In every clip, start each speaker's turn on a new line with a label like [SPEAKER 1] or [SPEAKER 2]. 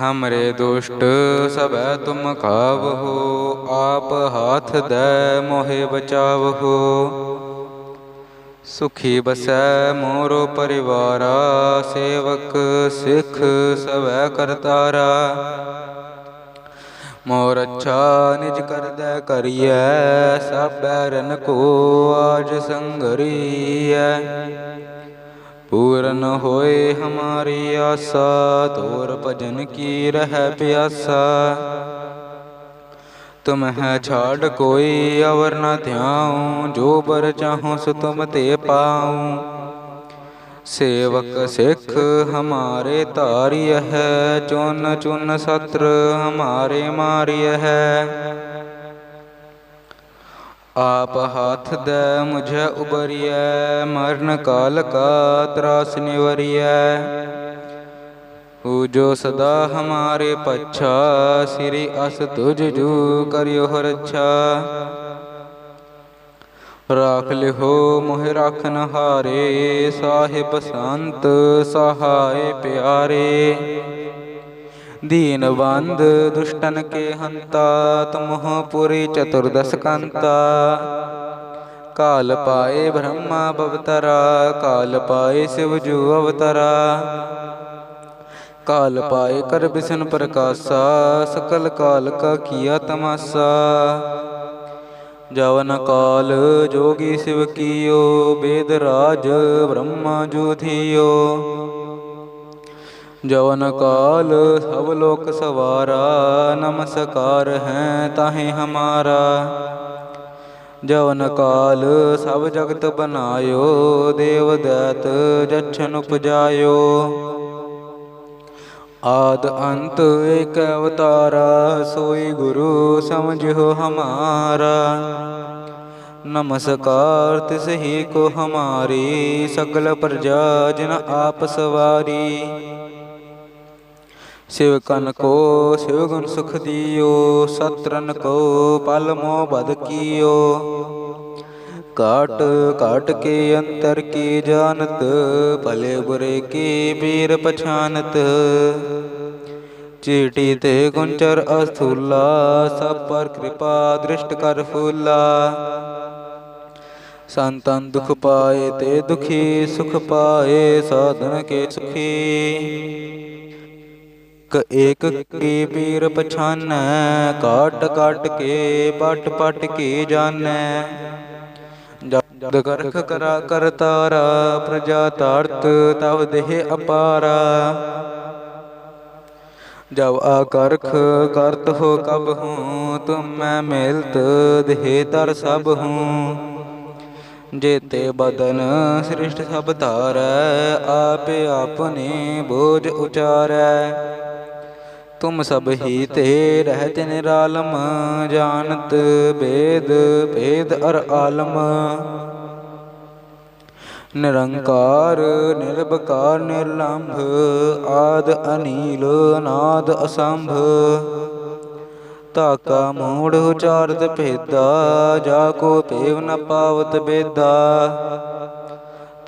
[SPEAKER 1] ਹਮਰੇ ਦੁਸ਼ਟ ਸਭੈ ਤੁਮ ਖਾਵਹੋ ਆਪ ਹਾਥ ਦੇ ਮੋਹਿ ਬਚਾਵਹੋ ਸੁਖੀ ਬਸੈ ਮੋਰੋ ਪਰਿਵਾਰਾ ਸੇਵਕ ਸਿੱਖ ਸਵੈ ਕਰਤਾਰਾ ਮੋਰ ਅੱਛਾ ਨਿਜ ਕਰਦੈ ਕਰੀਐ ਸਭੈ ਰਨ ਕੋ ਆਜ ਸੰਗਰੀਐ ਪੂਰਨ ਹੋਏ ਹਮਾਰੀ ਆਸਾ, ਤੋਰ ਭਜਨ ਕੀ ਰਹਿ ਪਿਆਸਾ। ਤੁਮ ਹੈ ਛਾੜ ਕੋਈ ਅਵਰ ਨ ਧਿਆਉ, ਜੋ ਬਰ ਚਾਹੋ ਸੋ ਤੁਮ ਤੇ ਪਾਉ। ਸੇਵਕ ਸਿੱਖ ਹਮਾਰੇ ਧਾਰਿਯ ਹੈ, ਚੁਨ ਚੁਨ ਸਤਰ ਹਮਾਰੇ ਮਾਰਿਯ ਹੈ। ਆਪ ਹੱਥ ਦੇ ਮੁਝੇ ਉਬਰੀਐ, ਮਰਨ ਕਾਲ ਕਾ ਤਰਾਸ ਨਿਵਰੀਐ। ਹੂ ਜੋ ਸਦਾ ਹਮਾਰੇ ਪੱਛਾ, ਸ੍ਰੀ ਅਸ ਤੁਜ ਜੂ ਕਰਿਓ ਰੱਛਾ ਰਾਖ ਲਿਓ ਮੋਹਿ ਰਾਖਨ ਹਾਰੇ ਸਾਹਿਬ ਸੰਤ ਸਹਾਏ ਪਿਆਰੇ। ਦੀਨਵੰਦ ਦੁਸ਼ਟਨ ਕੇ ਹੰਤਾ, ਤੁਮਹੁ ਪੁਰੀ ਚਤੁਰਦਸ ਕੰਤਾ। ਕਾਲ ਪਾਏ ਬ੍ਰਹਮਾ ਬਵਤਰਾ, ਕਾਲ ਪਾਏ ਸਿਵ ਜੂ ਅਵਤਰਾ। ਕਾਲ ਪਾਏ ਕਰ ਬਿਸ਼ਨ ਪ੍ਰਕਾਸ਼ਾ, ਸਕਲ ਕਾਲ ਕਾ ਕੀਆ ਤਮਾਸਾ। ਜਵਨ ਕਾਲ ਜੋਗੀ ਸਿਵ ਕੀਓ, ਬੇਦ ਰਾਜ ਬ੍ਰਹਮਾ ਜਵਨ ਕਾਲ, ਸਭ ਲੋਕ ਸਵਾਰਾ, ਨਮਸਕਾਰ ਹੈ ਤਾਹੇ ਹਮਾਰਾ। ਜਵਨ ਕਾਲ, ਸਭ ਜਗਤ ਬਨਾਇਓ, ਦੇਵ ਦੈਤ ਜਛਨ ਉਪਜਾਇਓ। ਆਦ ਅੰਤ ਏਕ ਅਵਤਾਰਾ, ਸੋਈ ਗੁਰੂ ਸਮਝਿਓ ਹਮਾਰਾ। ਨਮਸਕਾਰ ਤਿਸ ਹੀ ਕੋ ਹਮਾਰੀ, ਸਗਲ ਪ੍ਰਜਾ ਜਿਨ ਆਪ ਸਵਾਰੀ। ਸਿਵ ਕਨ ਕੋ, ਸਿਵ ਗੁਣ ਸੁਖ ਦਿਓ ਸਤਰਨ ਕੋ, ਪਲ ਮੋ ਬਦ ਕੀਓ। ਕਾਟ ਕਾਟ ਕੇ ਅੰਤਰ ਕੀ ਜਾਣਤ, ਭਲੇ ਬੁਰੇ ਕੀ ਬੀਰ ਪਛਾਨਤ। ਚੀਟੀ ਤੇ ਗੁੰਚਰ ਅਸਥੂਲਾ, ਸਭ ਪਰ ਕਿਰਪਾ ਦ੍ਰਿਸ਼ਟ ਕਰ ਫੂਲਾ। ਸੰਤਨ ਦੁਖ ਪਾਏ ਤੇ ਦੁਖੀ, ਸੁਖ ਪਾਏ, ਸਾਧਨ ਕੇ ਸੁਖੀ। ਕ ਏਕ ਕੀ ਪੀਰ ਪਛਾਨੈ, ਕਾਟ ਕਾਟ ਕੇ, ਪਟ ਪਟ ਕੀ ਜਾਣੈ ਜਦ ਕਰਖ ਕਰਾ ਕਰਤਾਰਾ ਪ੍ਰਜਾ ਤਾਰਤ ਤਵ ਦੇਹ ਅਪਾਰਾ। ਜਬ ਆਕਰਖ ਕਰਤ ਹੋ ਕਬ ਹੂੰ, ਤੁਮ ਮੈਂ ਮਿਲਤ ਦੇਹ ਤਰ ਸਭ ਹੂੰ। ਜੇਤੇ ਬਦਨ ਸ੍ਰਿਸ਼ਟ ਸਭ ਧਾਰੈ, ਆਪੇ ਆਪਨੇ ਬੋਝ ਉਚਾਰੈ। ਤੁਮ ਸਭ ਹੀ ਤੇ ਰਹਿਤ ਨਿਰਾਲਮ ਜਾਣਤ ਬੇਦ, ਭੇਦ ਅਰ ਆਲਮ। ਨਿਰੰਕਾਰ ਨਿਰਭਕਾਰ ਨਿਰਲੰਭ, ਆਦ ਅਨੀਲ ਨਾਦ ਅਸੰਭ। ਤਾਕਾ ਮੂੜ ਉਚਾਰਤ ਭੇਦਾ, ਜਾ ਕੋ ਭੇਵ ਨ ਪਾਵਤ ਬੇਦਾ।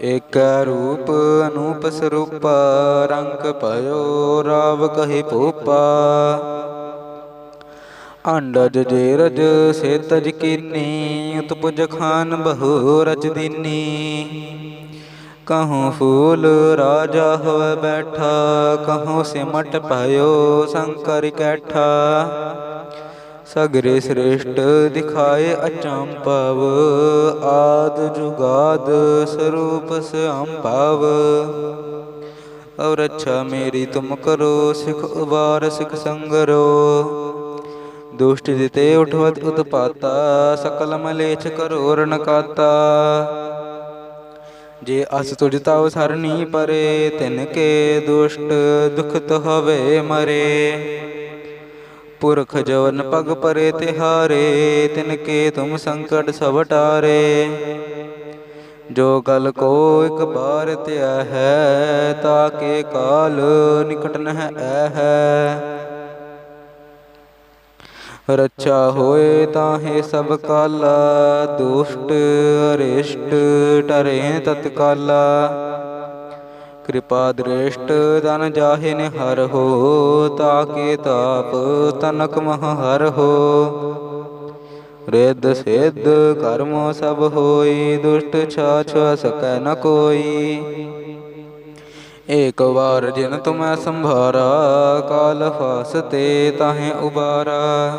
[SPEAKER 1] ਇਕ ਰੂਪ ਅਨੂਪ ਸਰੂਪ, ਰੰਗ ਭਇਓ ਰਾਵ ਕਹੇ ਭੂਪਾ। ਅੰਡਜ ਜੇ ਰਜ ਸੇ ਤਜ ਕੀਨੀ, ਉਤਪੁਜ ਖਾਨ ਬਹੁ ਰਚ ਦੀਨੀ। ਕਹੂੰ ਫੂਲ ਰਾਜਾ ਹੋਵੇ ਬੈਠਾ, ਕਹੂੰ ਸਿਮਟ ਭਇਓ ਸੰਕਰ ਕੈਠਾ। ਸਗਰੇ ਸ੍ਰੇਸ਼ਟ ਦਿਖਾਏ ਅਚੰਪਵ ਆਦ ਜੁਗਾਦ ਸਰੂਪ ਸੰਭਵ ਔਰ ਅੱਛਾ ਮੇਰੀ ਤੁਮ ਕਰੋ, ਸਿਖ ਉਬਾਰ, ਸਿਖ ਸੰਗਰੋ। ਦੁਸ਼ਟ ਜਿਤੇ ਉਠਵਤ ਉਤਪਾਤਾ, ਸਕਲ ਮਲੇਛ ਕਰੋ ਰਣਕਾਤਾ ਜੇ ਅਸ ਤੁਜ ਤਵ ਸਰਣੀ ਪਰੇ, ਤਿਨ ਕੇ ਦੁਸ਼ਟ ਦੁਖਤ ਹੋਵੇ ਮਰੇ। ਪੁਰਖ ਜਵਨ ਪਗ ਪਰੇ ਤਿਹਾਰੇ, ਤਿਨ ਕੇ ਤੁਮ ਸੰਕਟ ਸਭ ਟਾਰੇ। ਜੋ ਕਲ ਕੋ ਇਕ ਬਾਰ ਧਿਆ ਹੈ, ਤਾ ਕੇ ਕਾਲ ਨਿਕਟ ਨਹਿ ਐ ਹੈ ਰੱਛਾ ਹੋਏ ਤਾਹੇ ਸਭ ਕਾਲਾ, ਦੁਸ਼ਟ ਅਰਿਸ਼ਟ ਟਰੇ ਤਤਕਾਲਾ। ਕਿਰਪਾ ਦ੍ਰਿਸ਼ਟ ਤਨ ਜਾਹੇ ਨਿਹਰ ਹੋ, ਤਾਕੇ ਤਾਪ ਤਨਕ ਮਹ ਹਰ ਹੋ। ਰਿੱਧ ਸਿੱਧ ਕਰਮ ਸਭ ਹੋਈ, ਦੁਸ਼ਟ ਛਾਛ ਸਕੈ ਨ ਕੋਈ। ਏਕ ਵਾਰ ਜਿਨ ਤੁਮੈ ਸੰਭਾਰਾ, ਕਾਲ ਫਾਸਤੇ ਤਾਹੇ ਉਬਾਰਾ।